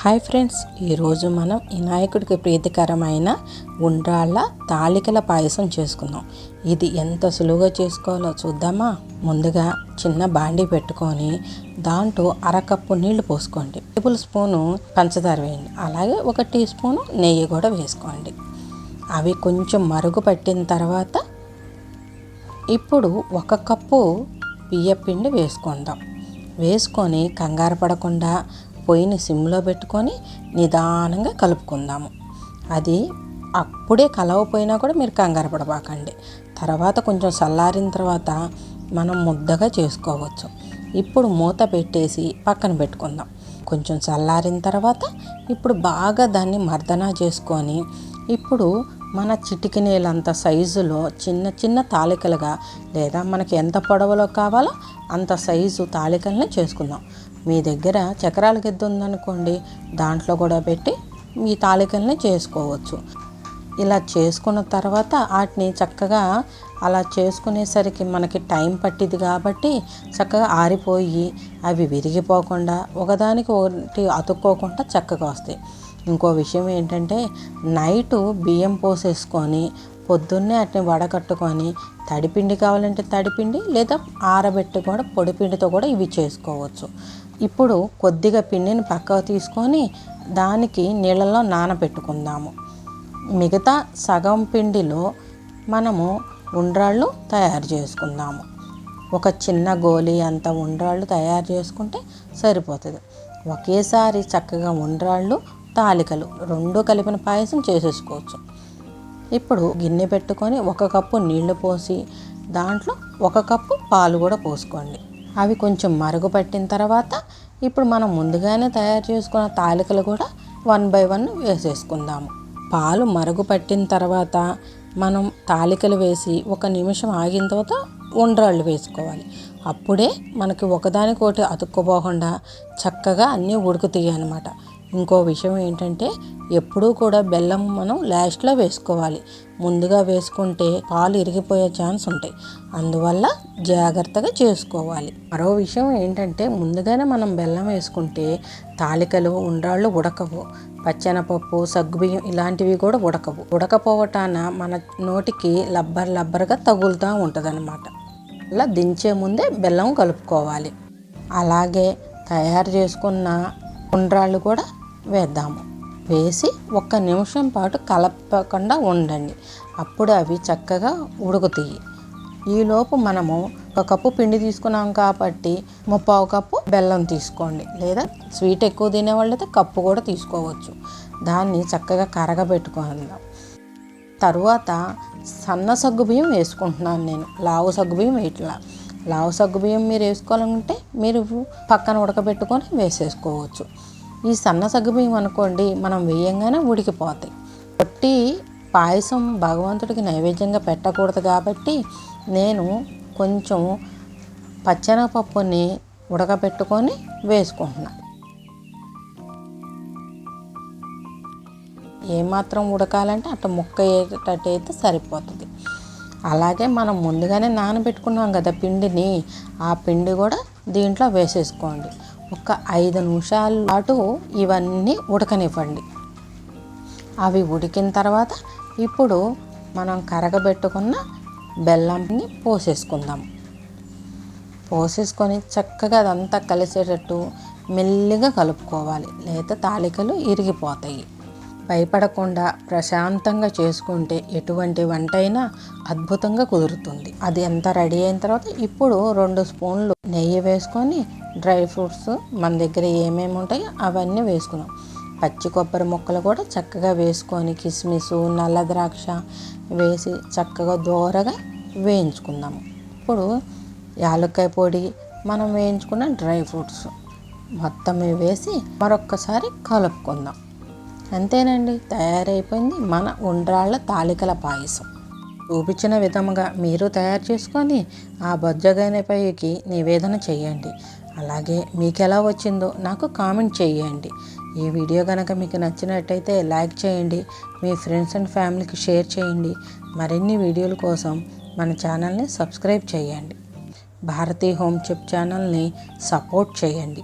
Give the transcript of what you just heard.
Hi friends ఈరోజు మనం వినాయకుడికి ప్రీతికరమైన ఉండ్రాళ్ళ తాళికల పాయసం చేసుకుందాం. ఇది ఎంత సులువుగా చేసుకోవాలో చూద్దామా? ముందుగా చిన్న బాండీ పెట్టుకొని దాంట్లో అరకప్పు నీళ్ళు పోసుకోండి. టేబుల్ స్పూను పంచదార వేయండి. అలాగే ఒక టీ స్పూను నెయ్యి కూడా వేసుకోండి. అవి కొంచెం మరుగు పట్టిన తర్వాత ఇప్పుడు ఒక కప్పు బియ్యపిండి వేసుకుందాం. వేసుకొని కంగారు పడకుండా పొయ్యిని సిమ్లో పెట్టుకొని నిదానంగా కలుపుకుందాము. అది అప్పుడే కలవపోయినా కూడా మీరు కంగారు పడబాకండి. తర్వాత కొంచెం చల్లారిన తర్వాత మనం ముద్దగా చేసుకోవచ్చు. ఇప్పుడు మూత పెట్టేసి పక్కన పెట్టుకుందాం. కొంచెం చల్లారిన తర్వాత ఇప్పుడు బాగా దాన్ని మర్దనా చేసుకొని ఇప్పుడు మన చిటికినేలంత సైజులో చిన్న చిన్న తాలికలుగా లేదా మనకి ఎంత పొడవులో కావాలో అంత సైజు తాలికల్ని చేసుకుందాం. మీ దగ్గర చక్రాల గిద్ద ఉందనుకోండి దాంట్లో కూడా పెట్టి మీ తాలికల్ని చేసుకోవచ్చు. ఇలా చేసుకున్న తర్వాత వాటిని చక్కగా అలా చేసుకునేసరికి మనకి టైం పట్టింది కాబట్టి చక్కగా ఆరిపోయి అవి విరిగిపోకుండా ఒకదానికి ఒకటి అతుక్కోకుండా చక్కగా వస్తాయి. ఇంకో విషయం ఏంటంటే నైటు బియ్యం పోసేసుకొని పొద్దున్నే వాటిని వడకట్టుకొని తడిపిండి కావాలంటే తడిపిండి లేదా ఆరబెట్టి కూడా పొడిపిండితో కూడా ఇవి చేసుకోవచ్చు. ఇప్పుడు కొద్దిగా పిండిని పక్కకు తీసుకొని దానికి నీళ్ళలో నానబెట్టుకుందాము. మిగతా సగం పిండిలో మనము ఉండ్రాళ్ళు తయారు చేసుకుందాము. ఒక చిన్న గోళీ అంత ఉండ్రాళ్ళు తయారు చేసుకుంటే సరిపోతుంది. ఒకేసారి చక్కగా ఉండ్రాళ్ళు తాలికలు రెండు కలిపిన పాయసం చేసేసుకోవచ్చు. ఇప్పుడు గిన్నె పెట్టుకొని ఒక కప్పు నీళ్ళు పోసి దాంట్లో ఒక కప్పు పాలు కూడా పోసుకోండి. అవి కొంచెం మరుగు పట్టిన తర్వాత ఇప్పుడు మనం ముందుగానే తయారు చేసుకున్న తాలికలు కూడా వన్ బై వన్ వేసేసుకుందాము. పాలు మరుగు పట్టిన తర్వాత మనం తాలికలు వేసి ఒక నిమిషం ఆగిన తర్వాత ఉండ్రాళ్ళు వేసుకోవాలి. అప్పుడే మనకి ఒకదానికొకటి అతుక్కుపోకుండా చక్కగా అన్నీ ఉడుకుతాయి అన్నమాట. ఇంకో విషయం ఏంటంటే ఎప్పుడూ కూడా బెల్లం మనం లాస్ట్లో వేసుకోవాలి. ముందుగా వేసుకుంటే పాలు ఇరిగిపోయే ఛాన్స్ ఉంటాయి. అందువల్ల జాగ్రత్తగా చేసుకోవాలి. మరో విషయం ఏంటంటే ముందుగానే మనం బెల్లం వేసుకుంటే తాలికలు ఉండ్రాళ్ళు ఉడకవు. పచ్చెనపప్పు సగ్గుబియ్యం ఇలాంటివి కూడా ఉడకవు. ఉడకపోవటాన మన నోటికి లబ్బర్ లబ్బర్గా తగులుతూ ఉంటుంది అనమాట అలా దించే ముందే బెల్లం కలుపుకోవాలి. అలాగే తయారు చేసుకున్న ఉండ్రాళ్ళు కూడా వేద్దాము. వేసి ఒక్క నిమిషం పాటు కలపకుండా ఉండండి. అప్పుడు అవి చక్కగా ఉడుకుతాయి. ఈలోపు మనము ఒక కప్పు పిండి తీసుకున్నాం కాబట్టి ముప్పావు కప్పు బెల్లం తీసుకోండి. లేదా స్వీట్ ఎక్కువ తినే వాళ్ళైతే కప్పు కూడా తీసుకోవచ్చు. దాన్ని చక్కగా కరగబెట్టుకుందాం. తరువాత సన్న సగ్గు బియ్యం వేసుకుంటున్నాను నేను. లావు సగ్గు బియ్యం వేయట్లా లావు సగ్గు బియ్యం మీరు వేసుకోవాలంటే మీరు పక్కన ఉడకబెట్టుకొని వేసేసుకోవచ్చు. ఈ సన్న సగ్గుబియ్యం అనుకోండి మనం వేయంగానే ఉడికిపోతాయి కొట్టి పాయసం భగవంతుడికి నైవేద్యంగా పెట్టకూడదు కాబట్టి నేను కొంచెం పచ్చెనగపప్పుని ఉడకబెట్టుకొని వేసుకుంటున్నాను ఏమాత్రం ఉడకాలంటే అట్ట ముక్క అయ్యేటట్టు అయితే సరిపోతుంది. అలాగే మనం ముందుగానే నానబెట్టుకున్నాం కదా పిండిని ఆ పిండి కూడా దీంట్లో వేసేసుకోండి. ఒక ఐదు నిమిషాల పాటు ఇవన్నీ ఉడకనివ్వండి. అవి ఉడికిన తర్వాత ఇప్పుడు మనం కరగబెట్టుకున్న బెల్లంని పోసేసుకుందాం. పోసేసుకొని చక్కగా అదంతా కలిసేటట్టు మెల్లిగా కలుపుకోవాలి. లేదా తాలికలు ఇరిగిపోతాయి. భయపడకుండా ప్రశాంతంగా చేసుకుంటే ఎటువంటి వంట అయినా అద్భుతంగా కుదురుతుంది. అది ఎంత రెడీ అయిన తర్వాత ఇప్పుడు రెండు స్పూన్లు నెయ్యి వేసుకొని డ్రై ఫ్రూట్స్ మన దగ్గర ఏమేమి ఉంటాయో అవన్నీ వేసుకున్నాం. పచ్చి కొబ్బరి ముక్కలు కూడా చక్కగా వేసుకొని కిస్మిస్ నల్ల ద్రాక్ష వేసి చక్కగా దోరగా వేయించుకుందాము. ఇప్పుడు యాలక్కాయ పొడి మనం వేయించుకున్న డ్రై ఫ్రూట్స్ మొత్తం వేసి మరొక్కసారి కలుపుకుందాం. అంతేనండి. తయారైపోయింది మన ఉండ్రాళ్ళ తాలికల పాయసం. చూపించిన విధముగా మీరు తయారు చేసుకొని ఆ బొజ్జగైనపైకి నివేదన చేయండి. అలాగే మీకు ఎలా వచ్చిందో నాకు కామెంట్ చేయండి. ఈ వీడియో కనుక మీకు నచ్చినట్టయితే లైక్ చేయండి. మీ ఫ్రెండ్స్ అండ్ ఫ్యామిలీకి షేర్ చేయండి. మరిన్ని వీడియోల కోసం మన ఛానల్ని సబ్స్క్రైబ్ చేయండి. భారతీ హోమ్ చిప్ ఛానల్ని సపోర్ట్ చేయండి.